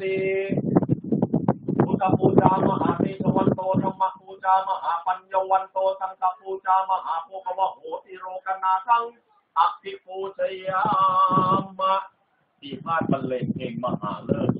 ติพุทธปูจามหาเทชวันโตธรรมปูจามหาปัญญวันโตสังฆปูจามหาโภควะโหติโรกนาสังอภิปูชยามะที่พาดบรรเลงเพลงมหาเลิศ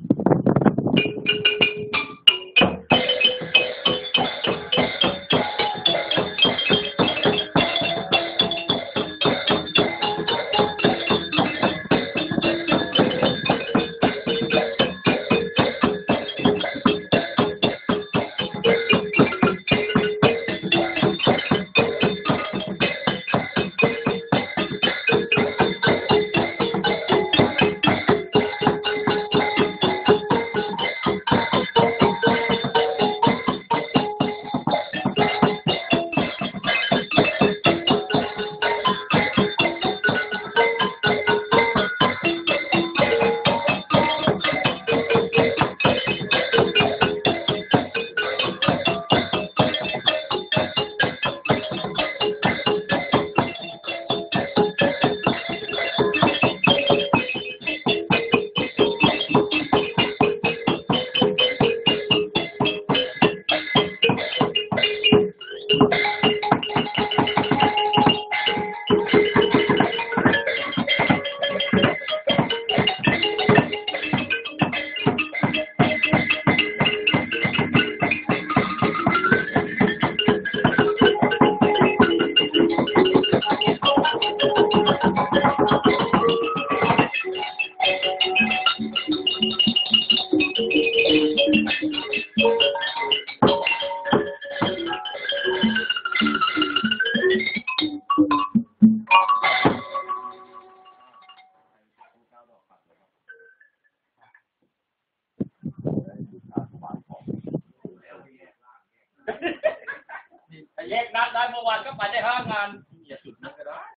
แยกนัดได้เมื่อวานก็ไปได้ห้างาน